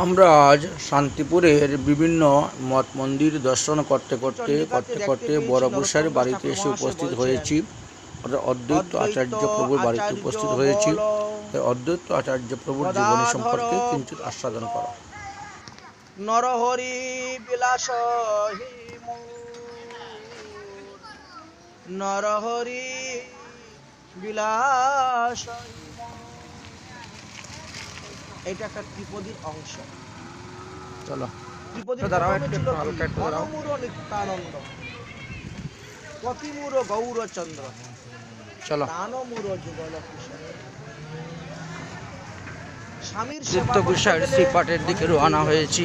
আমরা আজ শান্তিপুরের বিভিন্ন মঠ মন্দির দর্শন করতে করতে করতে করতে বড় গোসাইয়ের বাড়িতে এসে উপস্থিত হয়েছি। অদ্বৈত আচার্য প্রভুর বাড়িতে উপস্থিত হয়েছি। অদ্বৈত আচার্য প্রভুর জীবনী সম্পর্কে কিঞ্চিত আস্বাদন করা। নরহরি বিলাস নরহরি বিলাস এটা একটা ত্রিপদীর অংশ। চলো। ত্রিপদীর দাঁড়াও, একটু হালকা একটু দাঁড়াও। নিত্যানন্দ। গৌরচন্দ্র। চলো। দানমুর যুগল স্বামীর গোসাইয়ের গেলে শ্রীপাঠের দিকে রওনা হয়েছি।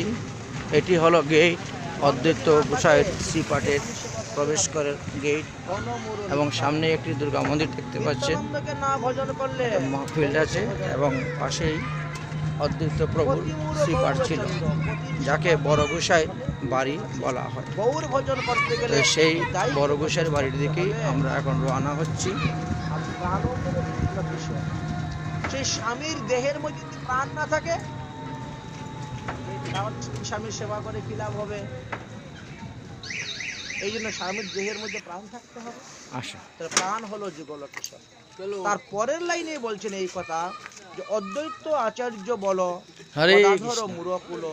এটি হলো গেট অদ্বৈত গোসাইয়ের শ্রীপাঠের প্রবেশ করার গেট এবং সামনে একটি দুর্গা মন্দির দেখতে পাচ্ছেন। মাহফিল্ড আছে এবং পাশেই অদ্বৈত প্রভুর শ্রীপাঠ ছিল যাকে বড় গোসাই বাড়ি বলা হয়। গৌর ভজন করতে তো গেলে সেই দায়ী বড় গোসাইয়ের বাড়ির দিকেই আমরা এখন রওনা হচ্ছি। সেই স্বামীর দেহের মধ্যে যদি প্রাণ না থাকে স্বামীর সেবা করে কি লাভ হবে? এই জন্য স্বামীর দেহের মধ্যে প্রাণ থাকতে হবে। আসো তার প্রাণ হলো যুগল কিশোর তার পরের লাইনে বলছেন এই কথা যে অদ্বৈত আচার্য বলো হরে। মূরকুল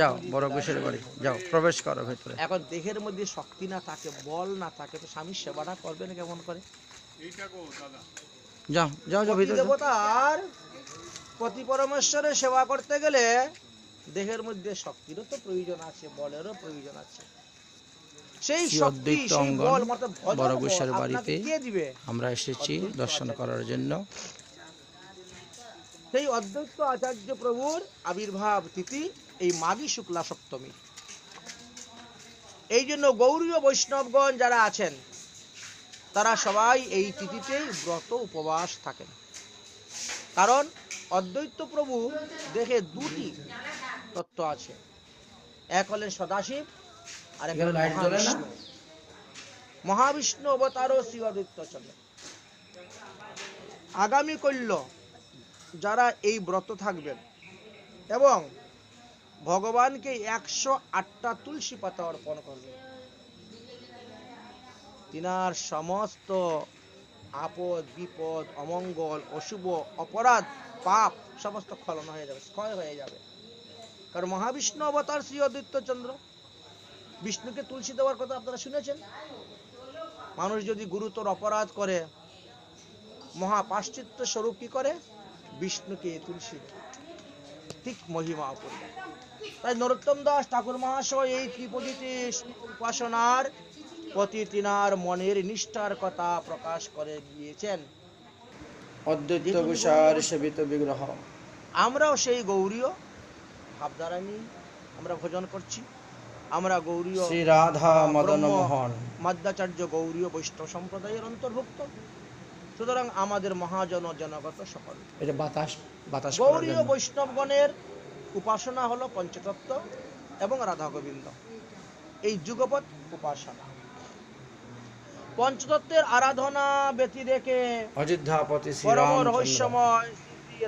যাও বড় বাড়ি যাও প্রবেশ করো ভেতরে। এখন দেহের মধ্যে শক্তি না থাকে বল না থাকে তো স্বামীর সেবাটা করবেন কেমন করে? যাও যাও যাও ভিতরে দেবতার পতি পরমেশ্বরের সেবা করতে গেলে দেহের মধ্যে শক্তিরও তো প্রয়োজন আছে বলেরও প্রয়োজন আছে। সেই শক্তি অদ্বৈত সেই অঙ্গন বল মতো বড় বল বাড়িতে আমরা এসেছি দর্শন করার জন্য। সেই অদ্বৈত আচার্য প্রভুর আবির্ভাব তিথি এই মাঘী শুক্লা সপ্তমী এই জন্য গৌরীয় বৈষ্ণবগণ যারা আছেন তারা সবাই এই তিথিতেই ব্রত উপবাস থাকেন। কারণ অদ্বৈত প্রভু দেখে দুটি তত্ত্ব আছে। এক হলেন সদাশিব আর এক হলেন? মহাবিষ্ণু। মহাবিষ্ণু অবতারও শ্রী অদ্বৈত চন্দ্র আগামী কল্য যারা এই ব্রত থাকবেন। এবং ভগবানকে একশো আটটা তুলসী পাতা অর্পণ করবেন। তিনার সমস্ত আপদ, বিপদ, অমঙ্গল, অশুভ, অপরাধ, পাপ, সমস্ত খলন হয়ে যাবে, ক্ষয় হয়ে যাবে। কারণ মহাবিষ্ণু অবতার শ্রী অদ্বৈত চন্দ্র বিষ্ণুকে তুলসী দেওয়ার কথা আপনারা শুনেছেন? মানুষ যদি গুরুতর অপরাধ করে, মহাপাশ্চিত্য স্বরূপ কি করে? বিষ্ণুকে তুলসী ঠিক মহিমা অপূর্ব। তাই নরোত্তম দাস ঠাকুর মহাশয় এই ত্রিপদীতে উপাসনার প্রতি তিনার মনের নিষ্ঠার কথা প্রকাশ করে গিয়েছেন অদ্বৈত গোসাইয়ের সেবিত বিগ্রহ। আমরাও সেই গৌরীয় ভাবধারা নিয়ে আমরা ভোজন করছি। আমরা গৌরীয় শ্রী রাধা মদন মোহন মাদ্যাচার্য গৌরীয় বৈষ্ণব সম্প্রদায়ের অন্তর্ভুক্ত। সুতরাং আমাদের মহাজন জনগত সকল। এটা বাতাস বাতাস গৌরীয় বৈষ্ণবগণের উপাসনা হলো পঞ্চতত্ত্ব এবং রাধা গোবিন্দ এই যুগপৎ উপাসনা। পঞ্চতত্ত্বের আরাধনা ব্যতি রেখে অযোধ্যাপতি পরম রহস্যময়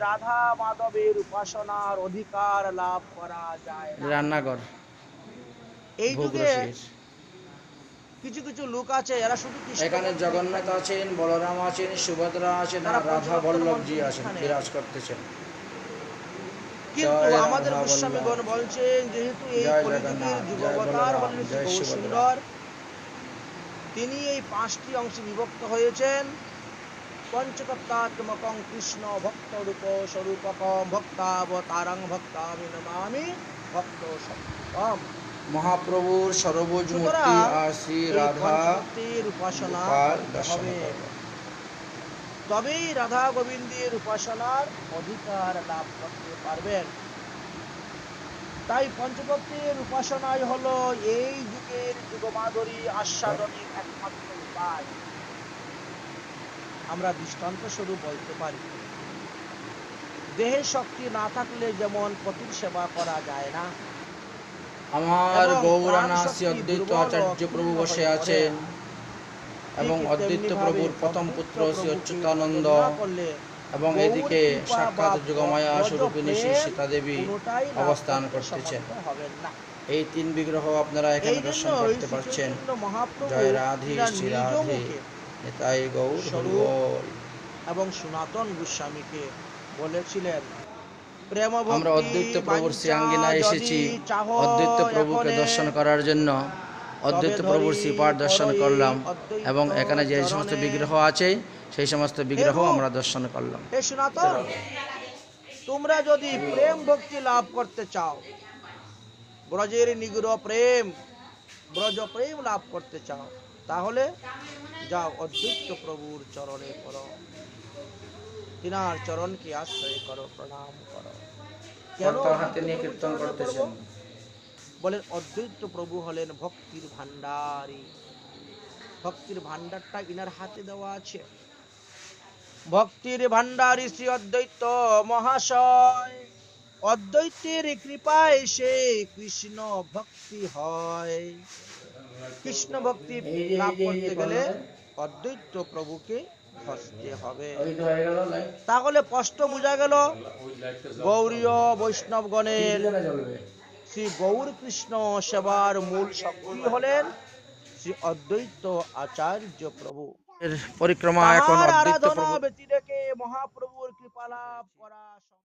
রাধা মাধবের উপাসনার অধিকার লাভ করা যায় রান্নাঘর এই যুগে। কিছু কিছু লোক আছে এরা শুধু এখানে জগন্নাথ আছেন বলরাম আছেন সুভদ্রা আছেন আর রাধা বল্লভজি আছেন বিরাজ করতেছেন। কিন্তু আমাদের গোস্বামীগণ বলছেন যেহেতু এই কলিযুগের যুগবতার হলেন। সুন্দর তিনি এই পাঁচটি অংশে বিভক্ত হয়েছেন। পঞ্চতত্ত্বাত্মকং কৃষ্ণ ভক্ত রূপ স্বরূপকম ভক্তাবতারং ভক্তামি নমামি ভক্ত সত্যম মহাপ্রভুর সর্বজ মূর্তি আর শ্রী রাধা উপাসনা হবে। তবেই রাধা গোবিন্দের উপাসনার অধিকার লাভ করতে পারবেন। তাই পঞ্চতত্ত্বের উপাসনাই হলো এই যুগের যুগমাধুরী আস্বাদনের একমাত্র উপায়। আমরা দৃষ্টান্ত স্বরূপ বলতে পারি। দেহে শক্তি না থাকলে যেমন পতির সেবা করা যায় না আমার গৌরানা শ্রী অদ্বৈত আচার্য প্রভু বসে আছেন এবং অদ্বৈত প্রভুর প্রথম পুত্র শ্রী অচ্যুতানন্দ এবং এদিকে সাক্ষাৎ যোগমায়া স্বরূপিণী শ্রী সীতা দেবী অবস্থান করতে করতেছেন। এই তিন বিগ্রহ আপনারা এখানে দর্শন করতে পারছেন। জয় রাধে শ্রী রাধে। নিতাই গৌর এবং সনাতন গোস্বামীকে বলেছিলেন আমরা অদ্বৈত প্রভুর শ্রীয়াঙ্গিনায় এসেছি। অদ্বৈত প্রভুকে দর্শন করার জন্য অদ্বৈত প্রভুর শ্রীপাঠ দর্শন করলাম এবং এখানে যে সমস্ত বিগ্রহ আছে সেই সমস্ত বিগ্রহ আমরা দর্শন করলাম। তোমরা যদি প্রেম ভক্তি লাভ করতে চাও ব্রজের নিগুড় প্রেম ব্রজ প্রেম লাভ করতে চাও তাহলে যাও অদ্বৈত প্রভুর চরণে করো তিনার চরণকে আশ্রয় করো প্রণাম করো। কেন হাতে নিয়ে কীর্তন করতেছেন? বলেন অদ্বৈত প্রভু হলেন ভক্তির ভান্ডারী ভক্তির ভান্ডারটা ইনার হাতে দেওয়া আছে। ভক্তির ভান্ডারী শ্রী অদ্বৈত মহাশয়। অদ্বৈতের কৃপায় সে কৃষ্ণ ভক্তি হয়। কৃষ্ণ ভক্তি লাভ করতে গেলে অদ্বৈত প্রভুকে ধরতে হবে। তাহলে স্পষ্ট বোঝা গেল গৌরীয় বৈষ্ণবগণের শ্রী গৌর কৃষ্ণ সেবার মূল শক্তি হলেন শ্রী অদ্বৈত আচার্য প্রভু। পরিক্রমা এখন আরাধনা ব্যতিরেকে ব্যতি রেখে মহাপ্রভুর কৃপা লাভ করা